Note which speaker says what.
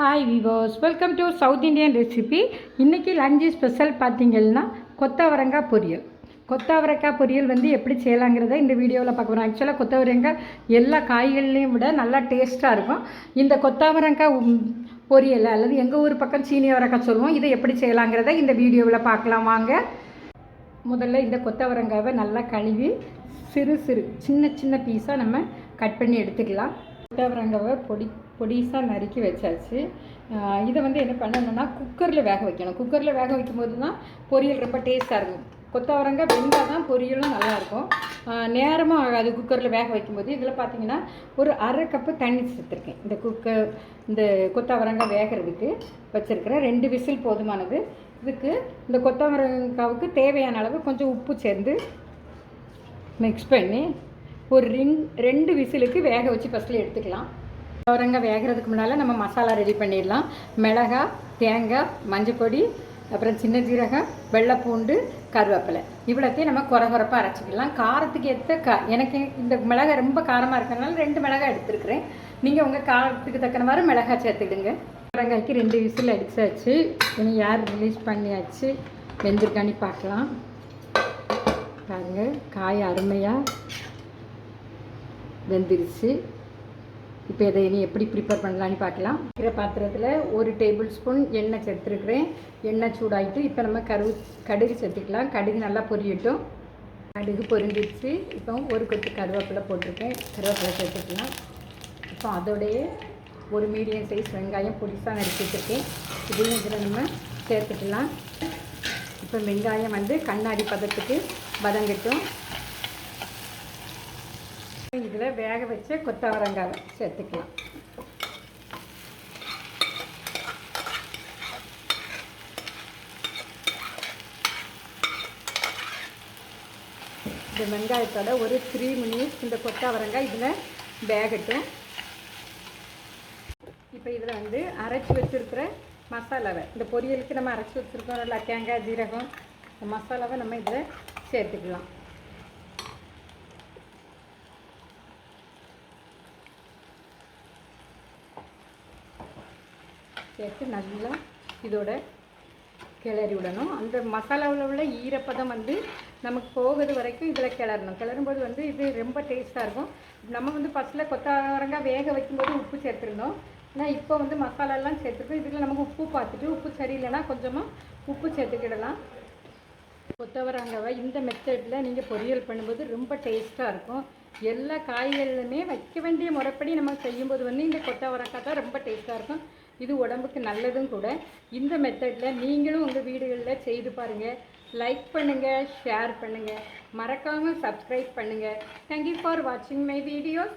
Speaker 1: Hi viewers welcome to south Indian recipe இன்றைக்கி lunch special பார்த்தீங்கன்னா கொத்தவரங்காய் பொரியல். கொத்தவரங்காய் பொரியல் வந்து எப்படி செய்யலாங்கிறத இந்த வீடியோவில் பார்க்க போகிறோம் ஆக்சுவலாக கொத்தவரங்காய் எல்லா காய்கறிலையும் விட நல்லா டேஸ்ட்டாக இருக்கும். இந்த கொத்தவரங்காய் பொரியல் அல்லது எங்கள் ஊர் பக்கம் சீனி அவரக்காய் சொல்லுவோம். இதை எப்படி செய்யலாங்கிறத இந்த வீடியோவில் பார்க்கலாம். வாங்க. முதல்ல இந்த கொத்தவரங்காவை நல்லா கழுவி சிறு சிறு சின்ன சின்ன பீஸாக நம்ம கட் பண்ணி எடுத்துக்கலாம். கொத்தவரங்காவை பொடி பொடிசாக நறுக்கி வச்சாச்சு. இதை வந்து என்ன பண்ணணும்னா குக்கரில் வேக வைக்கணும். குக்கரில் வேக வைக்கும்போது தான் பொரியல் ரொம்ப டேஸ்ட்டாக இருக்கும். கொத்தவரங்காய் வெந்தால் தான் பொரியலும் நல்லாயிருக்கும். நேரமும் ஆகாது குக்கரில் வேக வைக்கும்போது. இதில் பார்த்தீங்கன்னா ஒரு அரை கப்பு தண்ணி சேர்த்துருக்கேன். இந்த குக்கர் இந்த கொத்தவரங்காய் வேகிறதுக்கு வச்சுருக்கிறேன் ரெண்டு விசில் போதுமானது. இதுக்கு இந்த கொத்தவரங்காவுக்கு தேவையான அளவு கொஞ்சம் உப்பு சேர்ந்து மிக்ஸ் பண்ணி ஒரு ரெண் ரெண்டு விசிலுக்கு வேக வச்சு ஃபஸ்ட்டில் எடுத்துக்கலாம். கொத்தவரங்காய் வேகிறதுக்கு முன்னால் நம்ம மசாலா ரெடி பண்ணிடலாம். மிளகாய் தேங்காய் மஞ்சப்பொடி அப்புறம் சின்ன ஜீரகம் வெள்ளைப்பூண்டு கருவேப்பிலை. இவ்வளோத்தையும் நம்ம குறை குறைப்பாக அரைச்சிக்கலாம். காரத்துக்கு ஏற்ற கா எனக்கு இந்த மிளகாய் ரொம்ப காரமாக இருக்கிறதுனால ரெண்டு மிளகாய் எடுத்துருக்குறேன். நீங்கள் உங்கள் காரத்துக்கு தக்கன மாதிரி மிளகாய் சேர்த்துக்கிடுங்க. வெங்காய்க்கு ரெண்டு விசில் அடிச்சாச்சு. இனி யார் ரிலீஸ் பண்ணியாச்சு? வெந்திருக்கான்னு பார்க்கலாம். பாருங்கள் காய் அருமையாக வெந்துருச்சு. இப்போ இதை இனி எப்படி ப்ரிப்பேர் பண்ணலான்னு பார்க்கலாம். இருக்கிற பாத்திரத்தில் ஒரு டேபிள் ஸ்பூன் எண்ணெய் சேர்த்துருக்குறேன். எண்ணெய் சூடாகிட்டு இப்போ நம்ம கருவு கடுகு சேர்த்துக்கலாம். கடுகு நல்லா பொரியட்டும். கடுகு பொரிஞ்சிருச்சு. இப்போ ஒரு கொத்து கருவேப்பிலை போட்டிருக்கேன். கருவேப்பிலை சேர்த்துக்கலாம். இப்போ அதோடைய ஒரு மீடியம் சைஸ் வெங்காயம் பொடிசாக நறுக்கி வச்சுருக்கேன். இதையும் இதில் நம்ம சேர்த்துக்கலாம். இப்போ வெங்காயம் வந்து கண்ணாடி பதத்துக்கு வதங்கட்டும். இதில் வேக வச்ச கொத்தவரங்காய் சேர்த்துக்கலாம். இந்த வெங்காயத்தோட ஒரு த்ரீ மினிட்ஸ் இந்த கொத்தவரங்காய் இதில் வேகட்டும். இப்போ இதில் வந்து அரைச்சி வச்சுருக்கிற மசாலாவை இந்த பொரியலுக்கு நம்ம அரைச்சி வச்சுருக்கோம் நல்லா தேங்காய் ஜீரகம் இந்த மசாலாவை நம்ம இதில் சேர்த்துக்கலாம். சேர்த்து நல்லா இதோட கிளறி விடணும். அந்த மசாலாவில் உள்ள ஈரப்பதம் வந்து நமக்கு போகுது வரைக்கும் இதில் கிளறணும். கிளறும்போது வந்து இது ரொம்ப டேஸ்ட்டாக இருக்கும். நம்ம வந்து ஃபஸ்ட்டில் கொத்தவரங்காய் வேக வைக்கும்போது உப்பு சேர்த்துருந்தோம். ஆனால் இப்போ வந்து மசாலாலாம் சேர்த்துருக்கோம் இதில் நமக்கு உப்பு பார்த்துட்டு உப்பு சரியில்லைன்னா கொஞ்சமாக உப்பு சேர்த்துக்கிடலாம். கொத்தவரங்காவை இந்த மெத்தடில் நீங்கள் பொரியல் பண்ணும்போது ரொம்ப டேஸ்ட்டாக இருக்கும். எல்லா காய்கறிகளுமே வைக்க வேண்டிய முறைப்படி நம்ம செய்யும்போது வந்து இந்த கொத்தவரங்காய் தான் ரொம்ப டேஸ்ட்டாக இருக்கும். இது உடம்புக்கு நல்லதும் கூட. இந்த மெத்தடில் நீங்களும் உங்கள் வீடுகளில் செய்து பாருங்கள் லைக் பண்ணுங்கள் ஷேர் பண்ணுங்கள் மறக்காமல் சப்ஸ்கிரைப் பண்ணுங்கள் தேங்க்யூ ஃபார் வாட்சிங் மை வீடியோஸ்